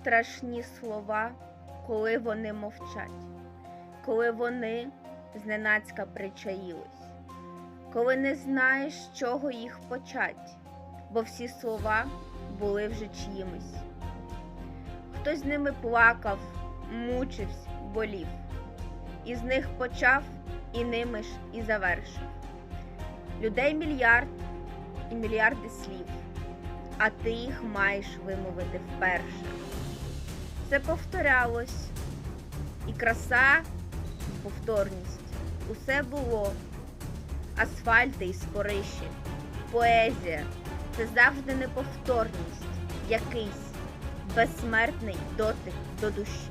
страшні слова, коли вони мовчать, коли вони зненацька причаїлись, коли не знаєш, з чого їх почать, бо всі слова були вже чиїмись. Хтось з ними плакав, мучився, болів, і з них почав, і ними ж і завершив. Людей мільярд і мільярди слів, а ти їх маєш вимовити вперше. Це повторялось, і краса, і повторність. Усе було. Асфальти і спориші, поезія це завжди неповторність, якийсь безсмертний дотик до душі.